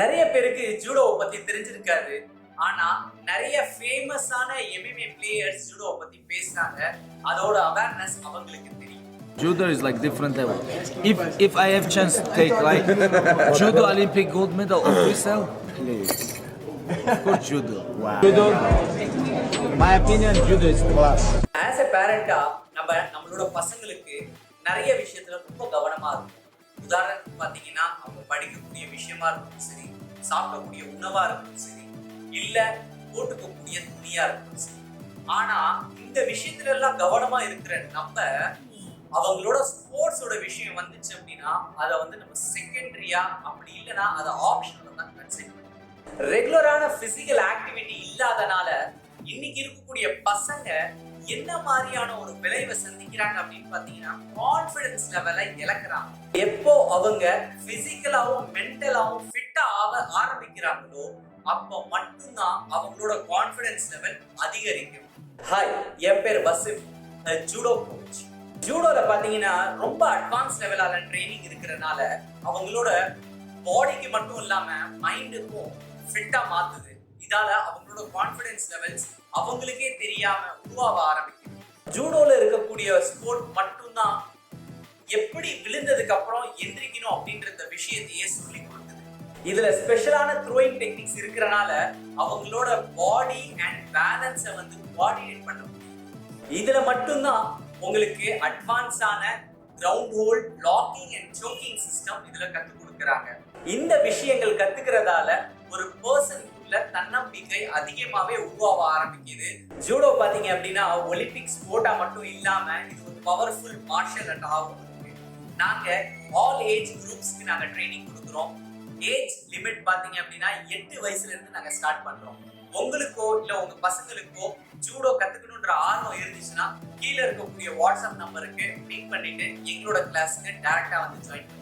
நிறைய பேருக்கு ஜூடோவை பத்தி தெரிஞ்சிருக்காது ஆனா நிறைய ஃபேமஸான எம்எம்ஏ பிளேயர்ஸ் ஜூடோவை பத்தி பேசுறாங்க அதோட அவேர்னஸ் அவங்களுக்கு தெரியும் Judo is like different level. If if I have chance to take like judo Olympic gold medal or freestyle, please. Of course judo. Judo, my opinion, judo is class. As a பேரண்டா நம்ம நம்மளோட பசங்களுக்கு நிறைய விஷயத்துல ரொம்ப கவனமா இருக்கும் உதாரணத்துக்கு பார்த்தீங்கன்னா அவங்க படிக்கக்கூடிய விஷயமா இருக்கட்டும் சரி சாப்பிடக்கூடிய உணவா இருக்கட்டும் சரி இல்ல போட்டுக்கக்கூடிய துணியா இருக்கட்டும் சரி. ஆனா இந்த விஷயத்துல எல்லாம் கவனமா இருக்கிற நம்ம அவங்களோட ஸ்போர்ட்ஸோட விஷயம் வந்துச்சு அப்படின்னா அதை வந்து நம்ம செகண்டரியா அப்படி இல்லைன்னா அதை ஆப்ஷனில் தான் கன்சிடர் பண்ணுவோம் ரெகுலரான பிசிக்கல் ஆக்டிவிட்டி இல்லாதனால இன்னைக்கு இருக்கக்கூடிய பசங்க என்ன மாதிரியான ஒரு விளைவை சந்திக்கிறாங்க அப்படின்னு பாத்தீங்கன்னா கான்ஃபிடன்ஸ் லெவலை இழக்கிறாங்க. எப்போ அவங்க பிசிக்கலாவும் மென்டலாவும் ஃபிட்டா ஆக ஆரம்பிக்கிறாங்களோ அப்போ மட்டும்தான் அவங்களோட கான்ஃபிடன்ஸ் லெவல் அதிகரிக்கும். ஹாய் என் பேர் வசிம் ஜூடோ கோச் ஜூடோல பாத்தீங்கன்னா ரொம்ப அட்வான்ஸ் லெவலான ட்ரைனிங் இருக்கிறனால அவங்களோட பாடிக்கு மட்டும் இல்லாம மைண்டுக்கும் ஃபிட்டா மாத்துது. இதால அவங்களோட கான்ஃபிடன்ஸ் லெவல்ஸ் அவங்களுக்கே தெரியாம உருவாக ஆரம்பிக்கும் ஜூடோல இருக்கக்கூடிய ஸ்போர்ட் மட்டும்தான் எப்படி விழுந்ததுக்கு அப்புறம் எந்திரிக்கணும் அப்படின்ற விஷயத்தையே சொல்லி கொடுக்குது. இதுல ஸ்பெஷலான த்ரோயிங் டெக்னிக்ஸ் இருக்கிறனால அவங்களோட பாடி அண்ட் பேலன்ஸை வந்து கோஆர்டினேட் பண்ண முடியும் இதுல மட்டும்தான் உங்களுக்கு அட்வான்ஸான ground hold locking and choking system இதுல கத்து கொடுக்கறாங்க. இந்த விஷயங்கள் கத்துக்கிறதால ஒரு வந்து அதிகமாவே உருவாக ஆரம்பிக்குது. ஜூடோ பாத்தீங்க அப்படின்னா ஒலிம்பிக்ஸ் போட்டா மட்டும் இல்லாம இது ஒரு பவர்ஃபுல் மார்ஷல் ஆர்ட் ஆகும் நாங்கள் நாங்க ஆல் ஏஜ் குரூப்ஸ்க்கு நாங்க ட்ரைனிங் கொடுக்குறோம். ஏஜ் லிமிட் பாத்தீங்க அப்படின்னா எட்டு வயசுல இருந்து நாங்க ஸ்டார்ட் பண்றோம். உங்களுக்கோ இல்ல உங்க பசங்களுக்கோ ஜூடோ கற்றுக்கணுன்ற ஆர்வம் இருந்துச்சுன்னா கீழே இருக்கக்கூடிய வாட்ஸ்அப் நம்பருக்கு லிங்க் பண்ணிட்டு எங்களோட கிளாஸ்க்கு டேரெக்டாக வந்து ஜாயின் பண்ணுங்க.